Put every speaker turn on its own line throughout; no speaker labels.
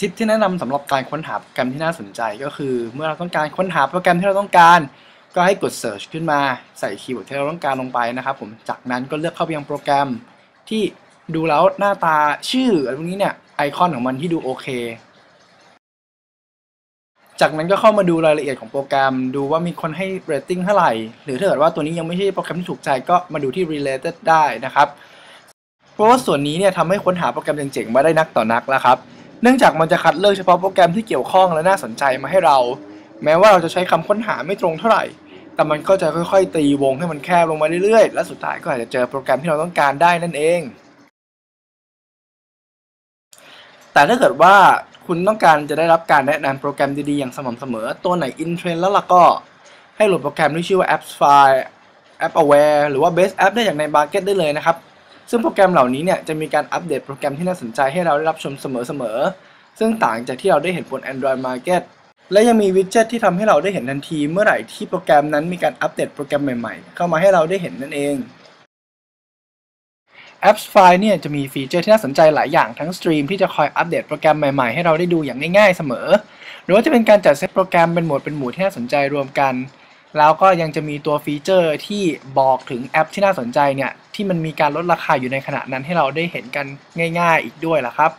ทิปที่แนะนำสำหรับการค้นหาโปรแกรมที่น่าสนใจก็คือ เมื่อเราต้องการค้นหาโปรแกรมที่เราต้องการ ก็ให้กด search ขึ้นมาใส่คีย์เวิร์ดที่เราต้องการลงไปนะครับผมจากนั้นก็เลือกเข้าไปยังโปรแกรม ที่ดูแล้วหน้าตาชื่ออะไรพวกนี้เนี่ยไอคอนของมันที่ดูโอเค จากนั้นก็เข้ามาดูรายละเอียดของโปรแกรม ดูว่ามีคนให้ rating เท่าไหร่ หรือถ้าเกิดว่าตัวนี้ยังไม่ใช่โปรแกรมที่ถูกใจก็มาดูที่ related ได้นะครับ เพราะว่าส่วนนี้เนี่ยทำให้ค้นหาโปรแกรมเจ๋งๆมาได้นักต่อนักแล้วครับ เนื่องจากมันจะคัดเลือกเฉพาะโปรแกรมที่เกี่ยวข้องและน่าสนใจมาให้เรา แม้ว่าเราจะใช้คำค้นหาไม่ตรงเท่าไหร่ แต่มันก็จะค่อยๆ ตีวงให้มันแคบลงมาเรื่อยๆ และสุดท้ายก็อาจจะเจอโปรแกรมที่เราต้องการได้นั่นเอง แต่ถ้าเกิดว่าคุณต้องการจะได้รับการแนะนำโปรแกรมดีๆ อย่างสม่ำเสมอ ตัวไหนอินเทรนแล้วล่ะก็ให้โหลดโปรแกรมที่ชื่อว่า Apps File App Aware หรือว่า Best App ได้อย่างใน Market ได้เลยนะครับ ซึ่งโปรแกรมเหล่านี้เนี่ยจะมีการอัปเดตโปรแกรมที่น่าสนใจให้เราได้รับชมเสมอๆ ซึ่งต่างจากที่เราได้เห็นบน Android Market และยังมีวิดเจ็ตที่ทำให้เราได้เห็นทันทีเมื่อไหร่ที่โปรแกรมนั้นมีการอัปเดตโปรแกรมใหม่ๆ เข้ามาให้เราได้เห็นนั่นเอง Apps File เนี่ยจะมีฟีเจอร์ที่น่าสนใจหลายอย่างทั้งสตรีมที่จะคอยอัปเดตโปรแกรมใหม่ๆ ให้เราได้ดูอย่างง่ายๆเสมอ หรือว่าจะเป็นการจัดเซตโปรแกรมเป็นหมวดเป็นหมู่ที่น่าสนใจรวมกัน แล้วก็ยังจะมีตัวฟีเจอร์ที่บอกถึงแอปที่น่าสนใจเนี่ยที่มันมีการลดราคาอยู่ในขณะนั้นให้เราได้เห็นกันง่าย ๆ อีกด้วยล่ะครับ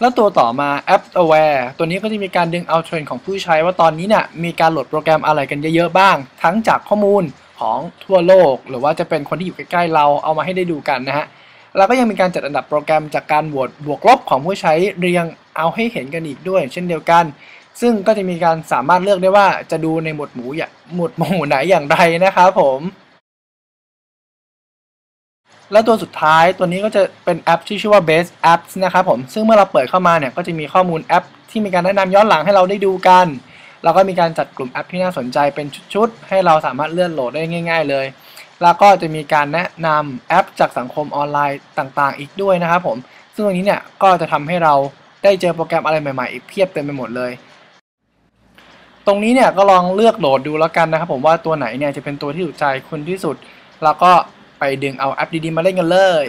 แล้วตัวต่อมา App Aware ตัวนี้ก็จะมีการดึงเอาเทรนด์ของผู้ใช้ว่าตอนนี้เนี่ยมีการโหลดโปรแกรมอะไรกันเยอะๆบ้าง ทั้งจากข้อมูลของทั่วโลก หรือว่าจะเป็นคนที่อยู่ใกล้ๆเราเอามาให้ได้ดูกันนะฮะแล้วก็ยังมีการจัดอันดับโปรแกรมจากการโหวตบวกลบของผู้ใช้เรียงเอาให้เห็นกันอีกด้วย เช่นเดียวกัน ซึ่งก็จะมีการสามารถเลือกได้ว่าจะดูในหมวดหมู่อย่างหมวดหมู่ไหนอย่างไรนะครับผม แล้วตัวสุดท้ายตัวนี้ก็จะเป็นแอปที่ชื่อว่า Best Apps นะครับผม ซึ่งเมื่อเราเปิดเข้ามาเนี่ยก็จะมีข้อมูลแอป ที่มีการแนะนำย้อนหลังให้เราได้ดูกัน แล้วก็มีการจัดกลุ่มแอปที่น่าสนใจเป็นชุดๆ ให้เราสามารถเลื่อนโหลดได้ง่าย ๆ เลย แล้วก็จะมีการแนะนำแอปจากสังคมออนไลน์ต่างๆ อีกด้วยนะครับผม ซึ่งตรงนี้เนี่ยก็จะทำให้เราได้เจอโปรแกรมอะไรใหม่ๆ อีกเพียบเต็มไปหมดเลย รงนี้เนี่ยก็ลองเลือกโหลดดูแล้วกันนะครับ ผมว่าตัวไหนเนี่ยจะเป็นตัวที่ถูกใจคุณที่สุด แล้วก็ไปดึงเอาแอปดีๆมาเล่นกันเลย